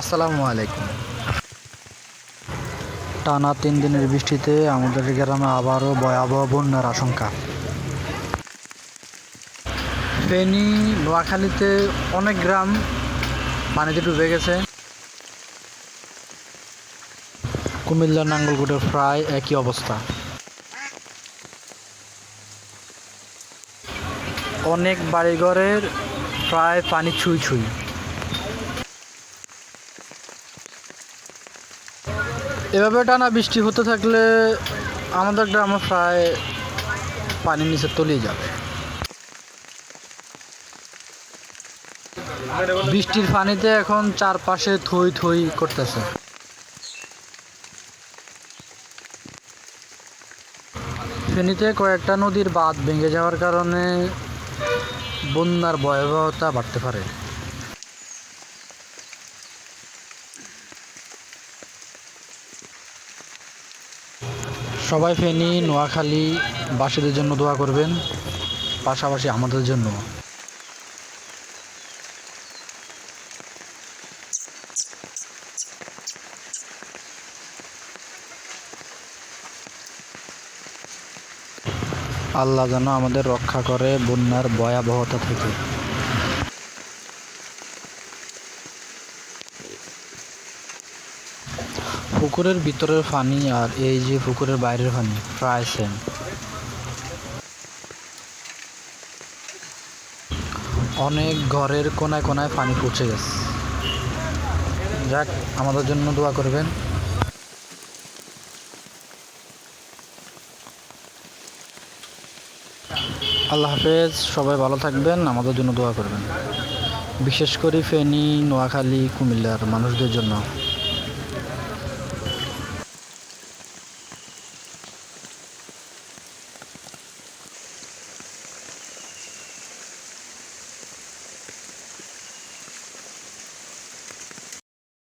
আসসালামু আলাইকুম। টানা তিন দিনের বৃষ্টিতে আমাদের গ্রামে আবারও ভয়াবহ বন্যার আশঙ্কা। ফেনী, নোয়াখালীতে অনেক গ্রাম পানিতে ডুবে গেছে। কুমিল্লা নাঙ্গলকোটের প্রায় একই অবস্থা। অনেক বাড়িঘরের প্রায় পানি ছুঁই ছুঁই। এভাবে টানা বৃষ্টি হতে থাকলে আমাদের গ্রামে প্রায় পানির নিচে তলিয়ে যাবে। বৃষ্টির পানিতে এখন চারপাশে থই থই করতেছে। ফেনীতে কয়েকটা নদীর বাঁধ ভেঙে যাওয়ার কারণে বন্যার ভয়াবহতা বাড়তে পারে। সবাই ফেনী নোয়াখালী বাসীদের জন্য দোয়া করবেন, পাশাপাশি আমাদের জন্য। আল্লাহ যেন আমাদের রক্ষা করে বন্যার ভয়াবহতা থেকে। পুকুরের ভিতরের পানি আর এই যে পুকুরের বাইরের পানি, প্রায় সেম অনেক ঘরের কোনায় কোনায় পানি পৌঁছে গেছে। যাক, আমাদের জন্য দোয়া করবেন। আল্লাহ হাফেজ, সবাই ভালো থাকবেন, আমাদের জন্য দোয়া করবেন। বিশেষ করে ফেনী, নোয়াখালী, কুমিল্লার মানুষদের জন্য।